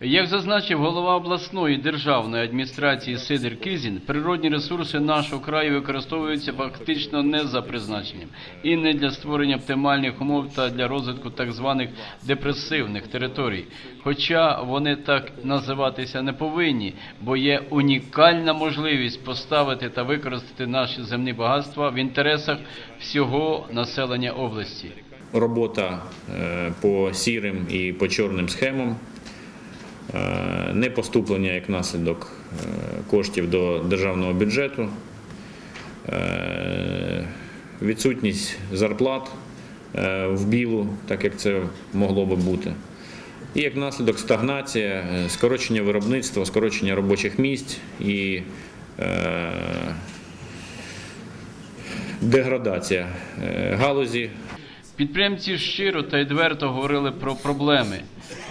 Як зазначив голова обласної державної адміністрації Сидір Кизін, природні ресурси нашого краю використовуються фактично не за призначенням і не для створення оптимальних умов та для розвитку так званих депресивних територій. Хоча вони так називатися не повинні, бо є унікальна можливість поставити та використати наші земні багатства в інтересах всього населення області. Робота е, по сірим і по чорним схемам, е, не поступлення як наслідок е, коштів до державного бюджету, відсутність зарплат в білу, так як це могло би бути. І як наслідок стагнація, скорочення виробництва, скорочення робочих місць і е, деградація галузі Підприємці щиро та відверто говорили про проблеми.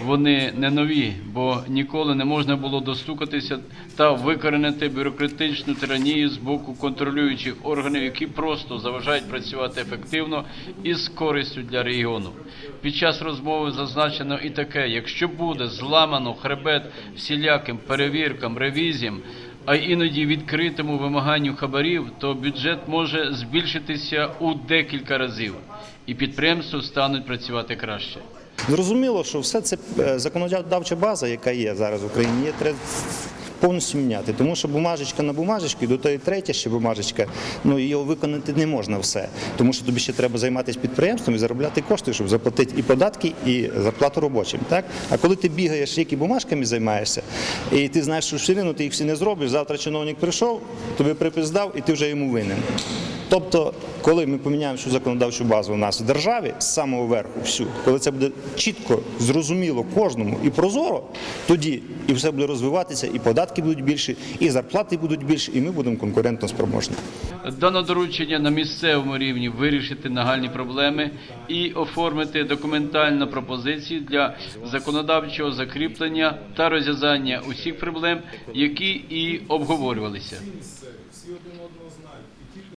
Вони не нові, бо ніколи не можна було достукатися та викоренити бюрократичну тиранію з боку контролюючих органів, які просто заважають працювати ефективно і з користю для регіону. Під час розмови зазначено і таке: якщо буде зламано хребет всіляким перевіркам, ревізіям, а іноді відкритому вимаганню хабарів, то бюджет може збільшитися у декілька разів, і підприємства стануть працювати краще. Зрозуміло, що все це е, законодавча база, яка є зараз в Україні, є треба повністю міняти. Тому що бумажечка на бумажечку, і до тої третя ще бумажечка, ну її виконати не можна все. Тому що тобі ще треба займатися підприємством і заробляти кошти, щоб заплатити і податки, і зарплату робочим. Так? А коли ти бігаєш, які бумажками займаєшся, і ти знаєш, що все рівно ти їх всі не зробиш, завтра чиновник прийшов, тобі припис дав, і ти вже йому винен. Тобто, коли ми поміняємо всю законодавчу базу у нас в державі з самого верху, всю, коли це буде чітко, зрозуміло кожному і прозоро, тоді і все буде розвиватися, і податки будуть більші, і зарплати будуть більші, і ми будемо конкурентно спроможні. Дано доручення на місцевому рівні вирішити нагальні проблеми і оформити документальну пропозицію для законодавчого закріплення та розв'язання усіх проблем, які і обговорювалися.